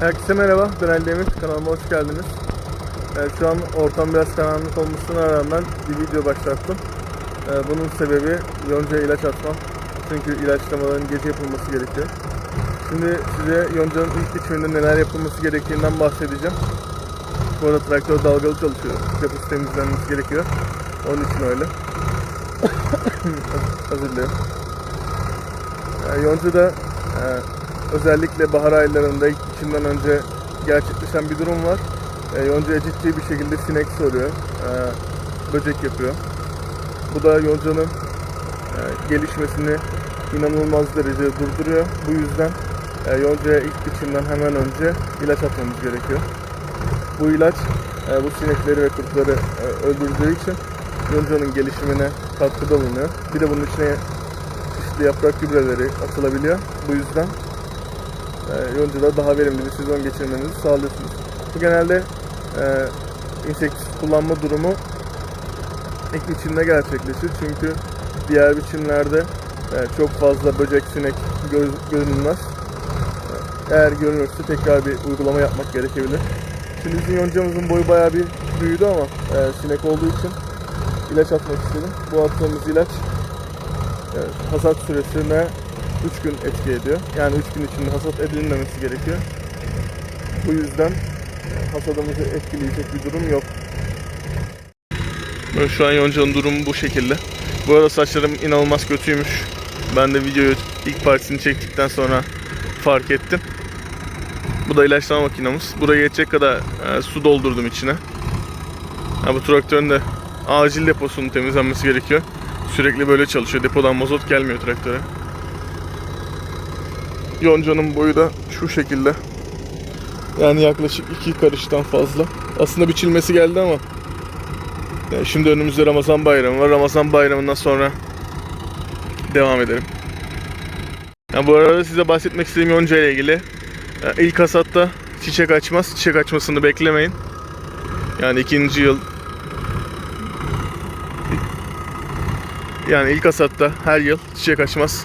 Herkese merhaba, ben Ali Demir. Kanalıma hoş geldiniz. Ee, şu an ortam biraz karanlık olmasına rağmen bir video başlattım. Ee, bunun sebebi yoncaya ilaç atmam. Çünkü ilaçlamaların gece yapılması gerekiyor. Şimdi size yoncanın ilk biçiminde neler yapılması gerektiğinden bahsedeceğim. Bu arada traktör dalgalı çalışıyor. Yapısı temizlenmesi gerekiyor. Onun için öyle. Özür dilerim. Yani yoncada e, özellikle bahar aylarında ilk biçimden önce gerçekleşen bir durum var. E, yoncaya ciddi bir şekilde sinek soruyor. E, böcek yapıyor. Bu da yoncanın e, gelişmesini inanılmaz derecede durduruyor. Bu yüzden e, yoncaya ilk biçimden hemen önce ilaç atmamız gerekiyor. Bu ilaç e, bu sinekleri ve kurtları e, öldürdüğü için yoncanın gelişimine katkıda bulunuyor. Bir de bunun içine çeşitli yaprak gübreleri atılabiliyor. Bu yüzden e, yoncada daha verimli bir sezon geçirmenizi sağlıyorsunuz. Bu genelde e, insektisit kullanma durumu ilk biçimde gerçekleşir. Çünkü diğer biçimlerde e, çok fazla böcek, sinek göz, görünmez. E, Eğer görünürse tekrar bir uygulama yapmak gerekebilir. Şimdi bizim yoncamızın boyu bayağı bir büyüdü ama e, sinek olduğu için ilaç atmak istedim. Bu attığımız ilaç e, hasat süresine 3 gün etki ediyor. Yani 3 gün içinde hasat edilmemesi gerekiyor. Bu yüzden hasadımızı etkileyecek bir durum yok. Ben şu an yoncanın durumu bu şekilde. Bu arada saçlarım inanılmaz kötüymüş. Ben de videoyu ilk partisini çektikten sonra fark ettim. Bu da ilaçlama makinamız. Buraya yetecek kadar e, su doldurdum içine. Ha, bu traktörün de acil deposunun temizlenmesi gerekiyor. Sürekli böyle çalışıyor. Depodan mazot gelmiyor traktöre. Yoncanın boyu da şu şekilde. Yani yaklaşık iki karıştan fazla. Aslında biçilmesi geldi ama yani şimdi önümüzde Ramazan bayramı var. Ramazan bayramından sonra devam edelim. Yani bu arada size bahsetmek istediğim yonca ile ilgili. Yani ilk hasatta çiçek açmaz. Çiçek açmasını beklemeyin. Yani ikinci yıl yani ilk hasatta her yıl çiçek açmaz.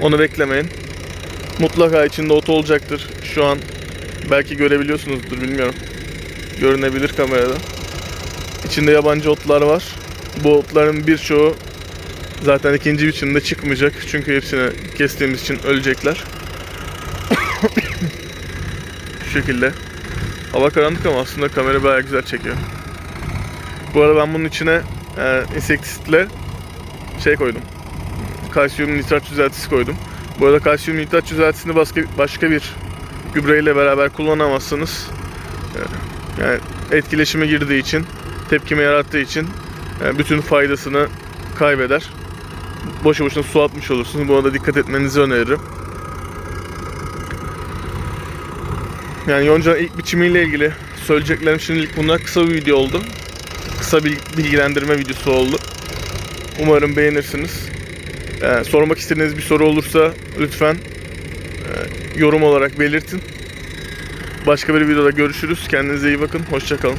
Onu beklemeyin. Mutlaka içinde ot olacaktır. Şu an belki görebiliyorsunuzdur bilmiyorum. Görünebilir kamerada. İçinde yabancı otlar var. Bu otların birçoğu zaten ikinci biçimde çıkmayacak. Çünkü hepsini kestiğimiz için ölecekler. Şu şekilde. Hava karanlık ama aslında kamera bayağı güzel çekiyor. Bu arada ben bunun içine e, insektisitle şey koydum. Kalsiyum nitrat düzeltisi koydum. Bu arada kalsiyum nitrat düzeltisini başka, başka bir gübreyle beraber kullanamazsınız. E, Yani etkileşime girdiği için, tepkime yarattığı için e, bütün faydasını kaybeder. Boşu boşuna su atmış olursunuz. Buna da dikkat etmenizi öneririm. Yani yonca ilk biçimiyle ilgili söyleyeceklerim şimdilik bunlar. Kısa bir video oldu. Kısa bir bilgilendirme videosu oldu. Umarım beğenirsiniz. Ee, sormak istediğiniz bir soru olursa lütfen e, yorum olarak belirtin. Başka bir videoda görüşürüz. Kendinize iyi bakın. Hoşçakalın.